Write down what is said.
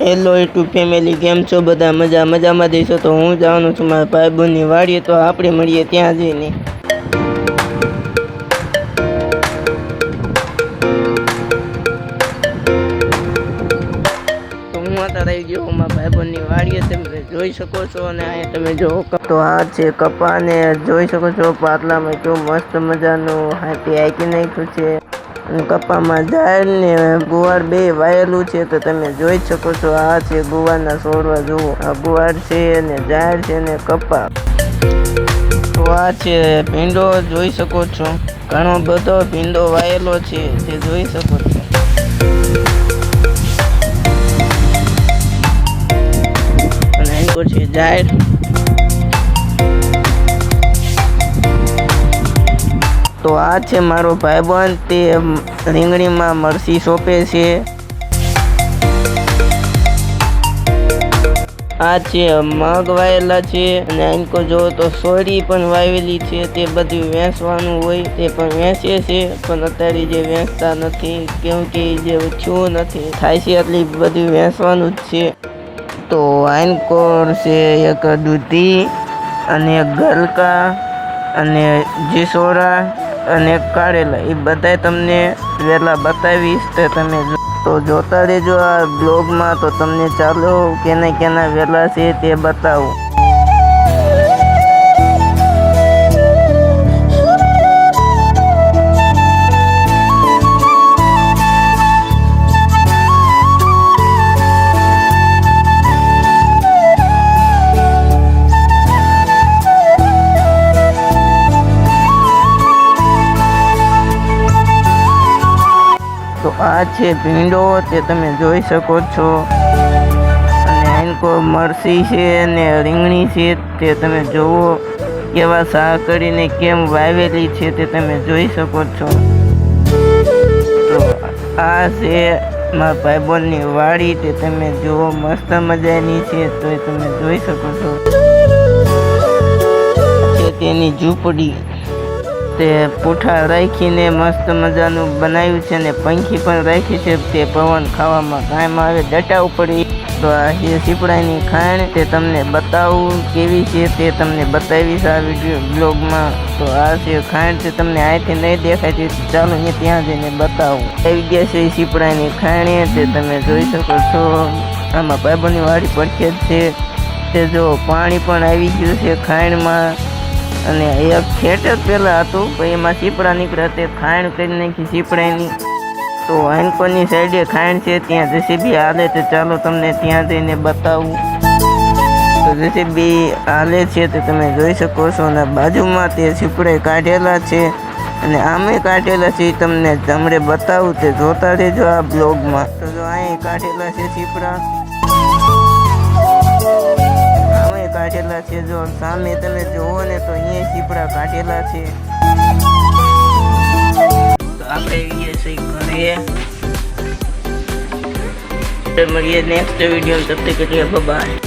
Hello two family કેમ છો બધા? મજા, મજામાં દેશો તો હું જવાનું છું મારા ભાઈબંધની વાડીએ, તો આપણે મળીએ ત્યાં જઈને. તો હું અત્યારે આવી ગયો મારા ભાઈબંધની વાડીએ, તમે જોઈ શકો છો અને અહીંયા તમે જો તો આ છે કપા ને જોઈ શકો છો પાટલામાં કેવું મસ્ત મજાનું હાથી હાકી નાખ્યું છે. કપામાં ઝાડ ને ગુવાર બે વાયેલું છે તો તમે જોઈ શકો છો, આ છે ગુવારના છોડવા જુઓ. આ ગુવાર છે અને ઝાડ છે ને કપા તો આ છે ભીંડો, જોઈ શકો છો. ઘણો બધો ભીંડો વાયેલો છે, તે જોઈ શકો છો. અને છે ઝાડ તો આ છે મારો ભાઈબંધ, તે રીંગણીમાં મરસી સોંપે છે. આ છે મગ વાયેલા છે અને આંકો જો તો સોરી પણ વાવેલી છે, તે બધું વેચવાનું હોય તે પણ વેચે છે, પણ અત્યારે જે વેચતા નથી, કેમ કે જે ઓછું નથી, થાય છે એટલી બધું વેચવાનું જ છે. તો આઈનકોર છે એક દૂધી, અને એક ગલકા, અને જીસોરા અને કાઢેલા. એ બધાય તમને વહેલા બતાવીશ તો તમે તો જોતા રહેજો આ બ્લોગમાં તો તમને ચાલો કેના કેના વહેલા છે તે બતાવું. તો આ છે ભીંડો તે તમે જોઈ શકો છો. અને એનકો મરસી છે અને રીંગણી છે તે તમે જુઓ કેવા સા કરીને કેમ વાવેલી છે તે તમે જોઈ શકો છો. તો આ છે મારા ભાઈબોનની વાડી તે તમે જુઓ મસ્ત મજાની છે તો તમે જોઈ શકો છે. તેની ઝૂંપડી તે પૂઠા રાખીને મસ્ત મજાનું બનાવ્યું છે ને પંખી પણ રાખી છે. તે પવન ખાવામાં કાયમ આવે. ડટા ઉપડી તો આ જે સીપડાની ખાણ તે તમને બતાવું કેવી છે તે તમને બતાવીશ આ વીડિયો બ્લોગમાં. તો આ છે ખાણ છે તમને અહીંથી નહીં દેખાય છે ચાલો અહીંયા ત્યાં જઈને બતાવું. આવી ગયા છે સીપડાની ખાણે. તે તમે જોઈ શકો છો. આમાં ભાઈબંધની વાડી પડખે છે. તે જો પાણી પણ આવી ગયું છે ખાણમાં. અને એક ખેટ જ પહેલાં હતું પછી એમાં સીપડા નીકળ્યા તે ખાણ કરી નાખી સીપડાની તો હેન્ડપનની સાઈડે ખાણ છે, ત્યાં જેસીબી હાલે તો ચાલો તમને ત્યાં જઈને બતાવું. તો જેસીબી હાલે છે, તો તમે જોઈ શકો છો, અને બાજુમાં તે સીપડે કાઢેલા છે, અને આમે કાઢેલા છે તમને હમણે બતાવું, તે જોતા રહેજો આ બ્લોગમાં. તો જો અહીં કાઢેલા છે સીપડા. કાઢેલા છે. જો સામે તમે જુઓ ને તો અહીંયા શીપડા કાઢેલા છે. તો આપણે મળીએ નેક્સ્ટ વીડિયો તબ તક કે બાય